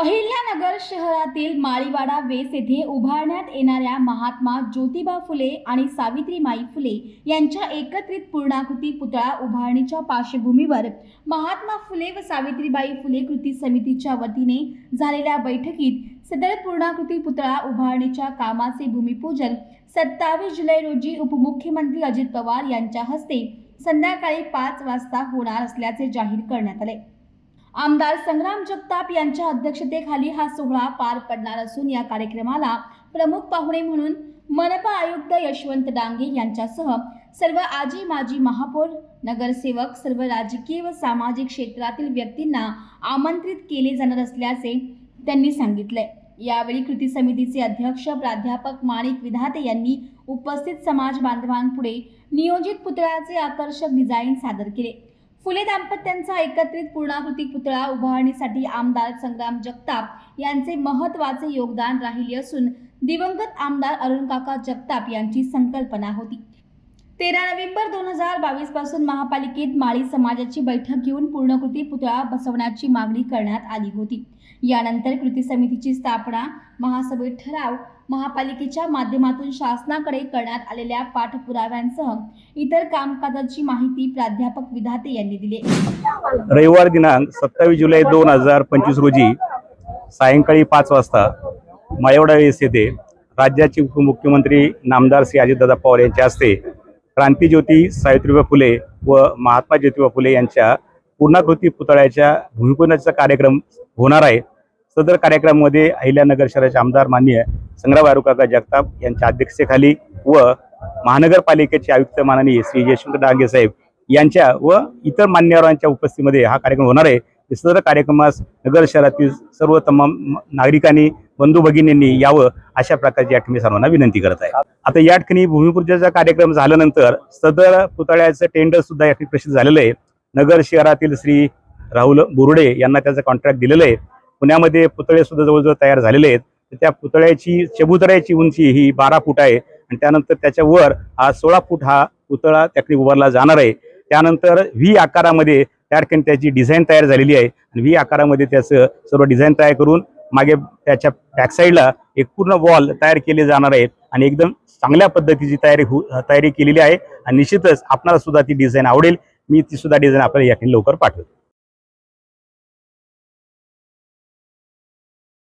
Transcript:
अहिल्यानगर शहरातील माळीवाडा वेस येथे उभारण्यात येणाऱ्या महात्मा ज्योतिबा फुले आणि सावित्रीमाई फुले यांच्या एकत्रित पूर्णाकृती पुतळा उभारणीच्या पार्श्वभूमीवर महात्मा फुले व सावित्रीबाई फुले कृती समितीच्या वतीने झालेल्या बैठकीत सदर पूर्णाकृती पुतळा उभारणीच्या कामाचे भूमिपूजन सत्तावीस जुलै रोजी उपमुख्यमंत्री अजित पवार यांच्या हस्ते संध्याकाळी पाच वाजता होणार असल्याचे जाहीर करण्यात आले. आमदार संग्राम जगताप यांच्या अध्यक्षतेखाली हा सोहळा पार पडणार असून या कार्यक्रमाला प्रमुख पाहुणे म्हणून मनपा आयुक्त यशवंत डांगे यांच्यासह सर्व आजी माजी महापौर नगरसेवक सर्व राजकीय व सामाजिक क्षेत्रातील व्यक्तींना आमंत्रित केले जाणार असल्याचे त्यांनी सांगितले. यावेळी कृती समितीचे अध्यक्ष प्राध्यापक माणिक विधाते यांनी उपस्थित समाज बांधवांपुढे नियोजित पुतळ्याचे आकर्षक डिझाईन सादर केले. फुले दाम्पत्यांचा एकत्रित पूर्णाकृती पुतळा उभारणीसाठी आमदार संग्राम जगताप यांचे महत्त्वाचे योगदान राहिले असून दिवंगत आमदार अरुण काका जगताप यांची संकल्पना होती. तेरा नोव्हेंबर दोन हजार बावीसपासून महापालिकेत माळी समाजाची बैठक घेऊन पूर्णकृती पुतळा बसवण्याची मागणी करण्यात आली होती. यानंतर कृती समितीची स्थापना महासभेत ठराव महापालिकेच्या माध्यमातून शासनाकडे करण्यात आलेल्या पाठपुराव्यांसह इतर कामकाजाची माहिती प्राध्यापक विधाते यांनी दिली. रविवार दिनांक सत्तावीस जुलै दोन हजार पंचवीस रोजी सायंकाळी पाच वाजता मायवडा येथे राज्याचे उपमुख्यमंत्री नामदार श्री अजितदादा पवार यांच्या हस्ते क्रांतीज्योती सावित्रीबाई फुले व महात्मा ज्योतिबा फुले यांच्या पूर्णाकृती पुतळ्याच्या भूमिपूजनाचा कार्यक्रम होणार आहे. सदर कार्यक्रमामध्ये अहिल्यानगर शहराचे आमदार मान्य संग्राम आरुकाका जगताप यांच्या अध्यक्षतेखाली व महानगरपालिकेचे आयुक्त माननीय श्री यशवंत डांगे साहेब यांच्या व इतर मान्यवरांच्या उपस्थितीमध्ये हा कार्यक्रम होणार आहे. सदर कार्यक्रमास नगर शहरातील सर्व तमाम नागरिकांनी बंधू भगिनींनी यावं अशा प्रकारची या ठिकाणी सर्वांना विनंती करत आहे. आता या ठिकाणी भूमिपूजेचा कार्यक्रम झाल्यानंतर सदर पुतळ्याचं टेंडर सुद्धा या ठिकाणी प्रसिद्ध झालेलं आहे. नगर शहरातील श्री राहुल बुरुडे यांना त्याचं कॉन्ट्रॅक्ट दिलेलं आहे. पुण्यामध्ये पुतळे सुद्धा जवळजवळ तयार झालेले आहेत. तर त्या पुतळ्याची चबुतऱ्याची उंची ही बारा फूट आहे आणि त्यानंतर त्याच्यावर हा सोळा फूट हा पुतळा त्या ठिकाणी उभारला जाणार आहे. त्यानंतर व्ही आकारामध्ये त्या ठिकाणी त्याची डिझाईन तयार झालेली आहे. आणि व्ही आकारामध्ये त्याचं सर्व डिझाईन तयार करून मागे त्याच्या बॅकसाईडला एक पूर्ण वॉल तयार केले जाणार आहेत आणि एकदम चांगल्या पद्धतीची तयारी हो तयारी केलेली आहे. आणि निश्चितच आपणाला सुद्धा ती डिझाईन आवडेल. मी ती सुद्धा डिझाईन आपल्याला या लवकर पाठवतो.